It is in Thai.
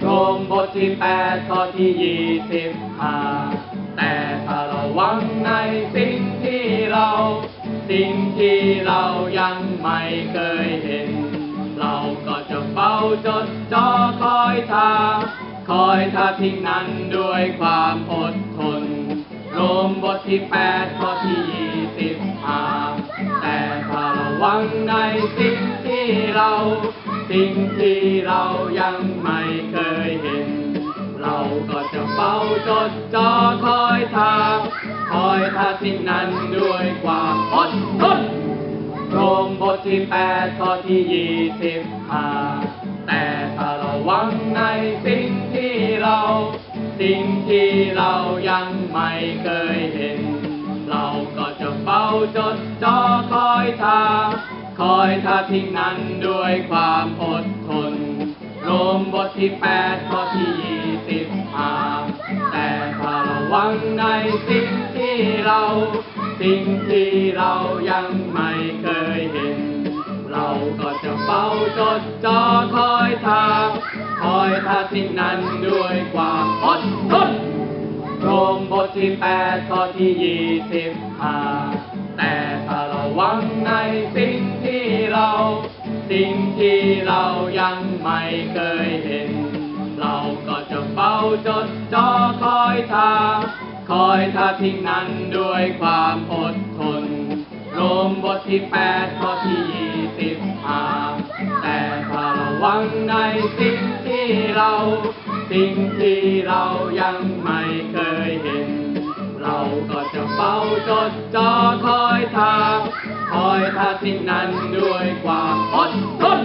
โรมบทที่แปดข้อที่ยี่สิบห้าแต่ถ้าเราหวังในสิ่งที่เรา สิ่งที่เรายังไม่เคยเห็น เราก็จะเฝ้าจดจ่อคอยท่าคอยท่าทิ้งนั้นด้วยความอดทนโรมบทที่แปดข้อที่ยี่สิบห้าแต่ถ้าเราหวังในสิ่งที่เรา สิ่งที่เรายังไม่เคยเห็น เราก็จะเฝ้าจดจ่อคอยท่าคอยท่าสิ่งนั้นด้วยความอดทนโรมบทที่แปดข้อที่ยี่สิบห้าแต่ถ้าเราหวังในสิ่งที่เรา สิ่งที่เรายังไม่เคยเห็น เราก็จะเฝ้าจดจ่อคอยท่า คอยท่าทิ้งนั้นด้วยความอดทนโรมบทที่แปดข้อที่ยี่สิบห้าแต่ถ้าราหวังในสิ่งที่เรา สิ่งที่เรายังไม่เคยเห็น เราก็จะเฝ้าจดจ่อคอยท่าคอยท่าสิ่งนั้นด้วยความอดทนโรมบทที่แปดข้อที่ยี่สิบห้าแต่ หวังในสิ่งที่เรา สิ่งที่เรายังไม่เคยเห็น เราก็จะเฝ้าจดจ่อคอยท่าคอยท่าทิ้งนั้นด้วยความอดทนโรมบทที่แปดข้อที่ยี่สิบห้าแต่ถ้าราหวังในสิ่งที่เรา สิ่งที่เรายังไม่เคย จดจ่อคอยทางคอยทาสิ่งนั้นด้วยความอดทน